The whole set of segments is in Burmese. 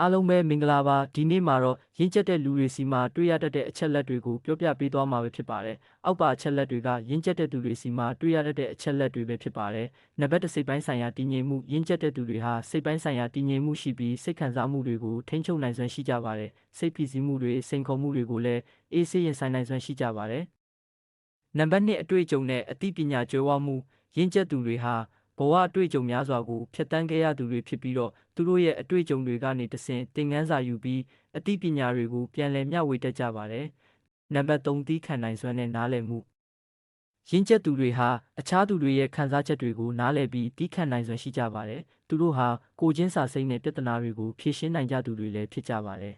အားလုံးပဲမင်္ဂလာပါဒီနေ့မှာတော့ရင့်ကျက်တဲ့လူတွေစီမှာတွေ့ရတတ်တဲ့အချက်လက်တွေကိုပြောပြပေးသွားမှာပဲဖြစ်ပါတယ်အောက်ပါအချက်လက်တွေကရင့်ကျက်တဲ့သူတွေစီမှာတွေ့ရတတ်တဲ့အချက်လက်တွေပဲဖြစ်ပါတယ်နံပါတ်တစ်စိတ်ပိုင်းဆိုင်ရာတည်ငြိမ်မှုရင့်ကျက်တဲ့သူတွေဟာစိတ်ပိုင်းဆိုင်ရာတည်ငြိမ်မှုရှိပြီးစိတ်ခံစားမှုတွေကိုထိန်းချုပ်နိုင်စွမ်းရှိကြပါတယ်စိတ်ဖိစီးမှုတွေစိန်ခေါ်မှုတွေကိုလည်းအေးဆေးရင်ဆိုင်နိုင်စွမ်းရှိကြပါတယ်နံပါတ်2အတွေ့အကြုံနဲ့အသိပညာကျွမ်းဝမှုရင့်ကျက်သူတွေဟာ ဘဝအတွေ့အကြုံများစွာကိုဖျက်ဆီးခဲ့ရသူတွေဖြစ်ပြီးတော့သူတို့ရဲ့အတွေ့အကြုံတွေကနေတဆင့်သင်ခန်းစာယူပြီးအသိပညာတွေကိုပြန်လည်မျှဝေတတ်ကြပါတယ်။နံပါတ်3သီးခံနိုင်စွမ်းနဲ့နားလည်မှုရင်းချက်သူတွေဟာအခြားသူတွေရဲ့ခံစားချက်တွေကိုနားလည်ပြီးတီးခံနိုင်စွမ်းရှိကြပါတယ်။သူတို့ဟာကိုချင်းစာစိတ်နဲ့ပြဿနာတွေကိုဖြေရှင်းနိုင်ကြသူတွေလည်းဖြစ်ကြပါတယ်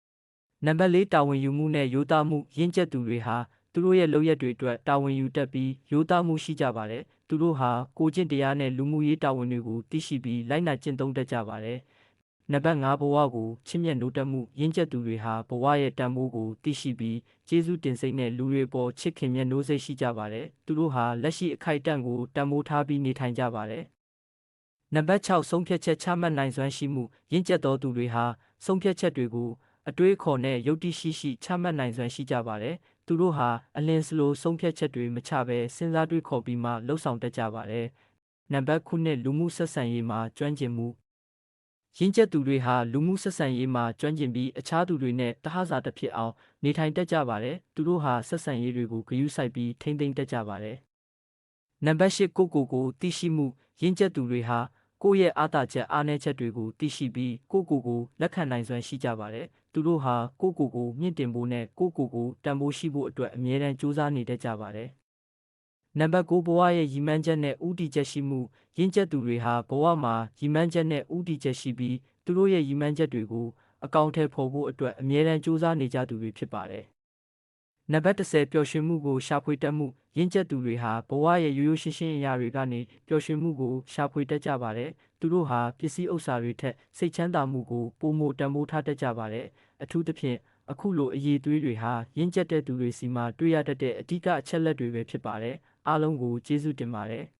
။နံပါတ်၄တာဝန်ယူမှုနဲ့ရိုးသားမှုရင်းချက်သူတွေဟာ သူတို့ရဲ့လုပ်ရက်တွေအတွက်တာဝန်ယူတတ်ပြီးရိုးသားမှုရှိကြပါတယ်။သူတို့ဟာကိုကျင့်တရားနဲ့လူမှုရေးတာဝန်တွေကိုသိရှိပြီးလိုက်နာကျင့်သုံးတတ်ကြပါတယ်။နံပါတ်5ဘဝကိုချစ်မြတ်နိုးတက်မှုရင့်ကျက်သူတွေဟာဘဝရဲ့တန်ဖိုးကိုသိရှိပြီးကျေးဇူးတင်စိတ်နဲ့လူတွေပေါ်ချစ်ခင်မြတ်နိုးစိတ်ရှိကြပါတယ်။သူတို့ဟာလက်ရှိအခိုက်အတန့်ကိုတန်ဖိုးထားပြီးနေထိုင်ကြပါတယ်။နံပါတ်6ဆုံးဖြတ်ချက်ချမှတ်နိုင်စွမ်းရှိမှုရင့်ကျက်သောသူတွေဟာဆုံးဖြတ်ချက်တွေကိုအတွေးအခေါ်နဲ့ယုတ်တိရှိရှိချမှတ်နိုင်စွမ်းရှိကြပါတယ်။ သူတို့ဟာအလင်းစလိုဆုံးဖြတ်ချက်တွေမချဘဲစဉ်းစားတွေးခေါ်ပြီးမှလှုပ်ဆောင်တတ်ကြပါတယ်။နံပါတ်9လူမှုဆက်ဆံရေးမှာကျွမ်းကျင်မှုရင်းချက်သူတွေဟာလူမှုဆက်ဆံရေးမှာကျွမ်းကျင်ပြီးအခြားသူတွေနဲ့တဟဇာတစ်ဖြစ်အောင်နေထိုင်တတ်ကြပါတယ်။သူတို့ဟာဆက်ဆံရေးတွေကိုဂရုစိုက်ပြီးထိမ့်သိမ်းတတ်ကြပါတယ်။နံပါတ်10ကိုကိုကိုသိရှိမှုရင်းချက်သူတွေဟာ ကိုယ့်ရဲ့အားသာချက်အားနည်းချက်တွေကိုသိရှိပြီးကိုကိုကိုလက်ခံနိုင်စွမ်းရှိကြပါတယ်။သူတို့ဟာကိုကိုကိုမြင့်တင်ဖို့နဲ့ကိုကိုကိုတန်ဖိုးရှိဖို့အတွက်အမြဲတမ်းကြိုးစားနေတတ်ကြပါတယ်။နံပါတ်9ဘဝရဲ့ရည်မှန်းချက်နဲ့ဥတီချက်ရှိမှုရင့်ကျက်သူတွေဟာဘဝမှာရည်မှန်းချက်နဲ့ဥတီချက်ရှိပြီးသူတို့ရဲ့ရည်မှန်းချက်တွေကိုအကောင့်ထဲပေါ်ဖို့အတွက်အမြဲတမ်းကြိုးစားနေကြသူတွေဖြစ်ပါတယ်။ နံပါတ်10ပျော်ရွှင်မှုကိုရှာဖွေတတ်မှုရင့်ကျက်သူတွေဟာဘဝရဲ့ရိုးရိုးရှင်းရှင်းအရာတွေကနေပျော်ရွှင်မှုကိုရှာဖွေတတ်ကြပါတယ်။သူတို့ဟာပစ္စည်းဥစ္စာတွေထက်စိတ်ချမ်းသာမှုကိုပိုမိုတန်ဖိုးထားတတ်ကြပါတယ်။အထူးသဖြင့်အခုလိုအရေးသွေးတွေဟာရင့်ကျက်တဲ့သူတွေစီမှာတွေ့ရတတ်တဲ့အဓိကအချက်လက်တွေပဲဖြစ်ပါတယ်။အားလုံးကိုကျေးဇူးတင်ပါတယ်။